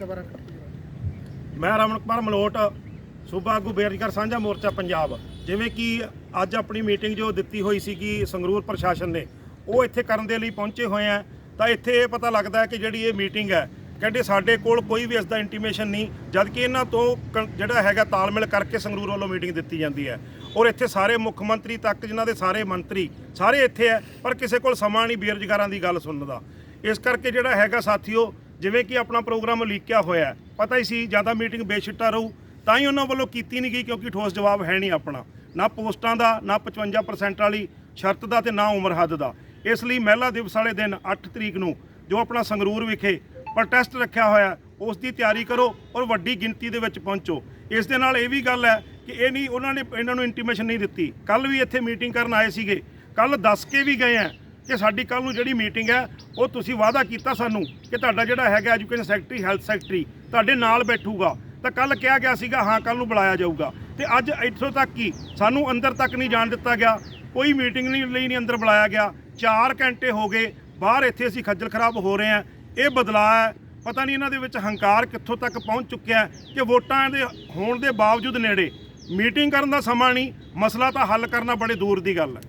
ਦੁਬਾਰਾ ਮੈਂ ਰਮਨ ਕੁਮਾਰ ਮਲੋਟ, ਸੂਬਾ ਆਗੂ ਬੇਰੁਜ਼ਗਾਰ ਸਾਂਝਾ ਮੋਰਚਾ ਪੰਜਾਬ। ਜਿਵੇਂ ਕਿ ਅੱਜ ਆਪਣੀ ਮੀਟਿੰਗ ਜੋ ਦਿੱਤੀ ਹੋਈ ਸੀ ਕਿ ਸੰਗਰੂਰ ਪ੍ਰਸ਼ਾਸਨ ਨੇ, ਉਹ ਇੱਥੇ ਕਰਨ ਦੇ ਲਈ ਪਹੁੰਚੇ ਹੋਏ ਆ। ਤਾਂ ਇੱਥੇ ਇਹ ਪਤਾ ਲੱਗਦਾ ਹੈ ਕਿ ਜਿਹੜੀ ਇਹ ਮੀਟਿੰਗ ਹੈ, ਕਹਿੰਦੇ ਸਾਡੇ ਕੋਲ ਕੋਈ ਵੀ ਇਸ ਦਾ ਇੰਟੀਮੇਸ਼ਨ ਨਹੀਂ ਜਦ ਕਿ ਇਹਨਾਂ ਤੋਂ ਕ- ਜਿਹੜਾ ਹੈਗਾ ਤਾਲਮੇਲ ਕਰਕੇ ਸੰਗਰੂਰ ਵੱਲੋਂ ਮੀਟਿੰਗ ਦਿੱਤੀ ਜਾਂਦੀ ਹੈ। ਔਰ ਇੱਥੇ ਸਾਰੇ ਮੁੱਖ ਮੰਤਰੀ ਤੱਕ, ਜਿਨ੍ਹਾਂ ਦੇ ਸਾਰੇ ਮੰਤਰੀ ਸਾਰੇ ਇੱਥੇ ਹੈ, ਪਰ ਕਿਸੇ ਕੋਲ ਸਮਾਂ ਨਹੀਂ ਬੇਰੁਜ਼ਗਾਰਾਂ ਦੀ ਗੱਲ ਸੁਣਨ ਦਾ। ਇਸ ਕਰਕੇ ਜਿਹੜਾ ਹੈਗਾ ਸਾਥੀਓ ਜਿਵੇਂ ਕਿ ਆਪਣਾ ਪ੍ਰੋਗਰਾਮ ਲੀਕਿਆ ਹੋਇਆ ਪਤਾ ਹੀ ਸੀ ਜ਼ਿਆਦਾ ਮੀਟਿੰਗ ਬੇਸ਼ਿੱਟਾ ਰਹੂ, ਤਾਂ ਹੀ ਉਹਨਾਂ ਵੱਲੋਂ ਕੀਤੀ ਨਹੀਂ ਗਈ ਕਿਉਂਕਿ ਠੋਸ ਜਵਾਬ ਹੈ ਨਹੀਂ ਆਪਣਾ। ਨਾ ਪੋਸਟਾਂ ਦਾ, ਨਾ 55% ਵਾਲੀ ਸ਼ਰਤ ਦਾ ਤੇ ਨਾ ਉਮਰ ਹੱਦ ਦਾ। ਇਸ ਲਈ ਮਹਿਲਾ ਦਿਵਸ ਵਾਲੇ ਦਿਨ 8 ਤਰੀਕ ਨੂੰ ਜੋ ਆਪਣਾ ਸੰਗਰੂਰ ਵਿਖੇ ਪ੍ਰੋਟੈਸਟ ਰੱਖਿਆ ਹੋਇਆ, ਉਸ ਦੀ ਤਿਆਰੀ ਕਰੋ ਔਰ ਵੱਡੀ ਗਿਣਤੀ ਦੇ ਵਿੱਚ ਪਹੁੰਚੋ। ਇਸ ਦੇ ਨਾਲ ਇਹ ਵੀ ਗੱਲ ਹੈ ਕਿ ਇਹ ਨਹੀਂ, ਉਹਨਾਂ ਨੇ, ਇਹਨਾਂ ਨੂੰ ਇੰਟੀਮੇਸ਼ਨ ਨਹੀਂ ਦਿੱਤੀ। ਕੱਲ ਵੀ ਇੱਥੇ ਮੀਟਿੰਗ ਕਰਨ ਆਏ ਸੀਗੇ। ਕੱਲ ਦੱਸ ਕੇ ਵੀ ਗਏ ਆ ਕਿ ਸਾਡੀ ਕੱਲ ਨੂੰ ਜਿਹੜੀ ਮੀਟਿੰਗ ਹੈ, ਉਹ ਤੁਸੀਂ ਵਾਅਦਾ ਕੀਤਾ ਸਾਨੂੰ ਕਿ ਤੁਹਾਡਾ ਜਿਹੜਾ ਹੈਗਾ ਐਜੂਕੇਸ਼ਨ ਸੈਕਟਰੀ, ਹੈਲਥ ਸੈਕਟਰੀ, ਤੁਹਾਡੇ ਨਾਲ ਬੈਠੂਗਾ। ਤਾਂ ਕੱਲ ਕਿਹਾ ਗਿਆ ਸੀਗਾ, ਹਾਂ ਕੱਲ ਨੂੰ ਬੁਲਾਇਆ ਜਾਊਗਾ। ਤੇ ਅੱਜ ਇੱਥੋਂ ਤੱਕ ਕੀ ਸਾਨੂੰ ਅੰਦਰ ਤੱਕ ਨਹੀਂ ਜਾਣ ਦਿੱਤਾ ਗਿਆ, ਕੋਈ ਮੀਟਿੰਗ ਨਹੀਂ, ਲਈ ਨਹੀਂ ਅੰਦਰ ਬੁਲਾਇਆ ਗਿਆ। 4 ਘੰਟੇ ਹੋ ਗਏ, ਬਾਹਰ ਇੱਥੇ ਅਸੀਂ ਖੱਜਲ ਖਰਾਬ ਹੋ ਰਹੇ ਹਾਂ। ਇਹ ਬਦਲਾਅ ਹੈ, ਪਤਾ ਨਹੀਂ ਇਹਨਾਂ ਦੇ ਵਿੱਚ ਹੰਕਾਰ ਕਿੱਥੋਂ ਤੱਕ ਪਹੁੰਚ ਚੁੱਕਿਆ ਕਿ ਵੋਟਾਂ ਦੇ ਹੋਣ ਦੇ ਬਾਵਜੂਦ ਨੇੜੇ ਮੀਟਿੰਗ ਕਰਨ ਦਾ ਸਮਾਂ ਨਹੀਂ, ਮਸਲਾ ਤਾਂ ਹੱਲ ਕਰਨਾ ਬੜੇ ਦੂਰ ਦੀ ਗੱਲ ਹੈ।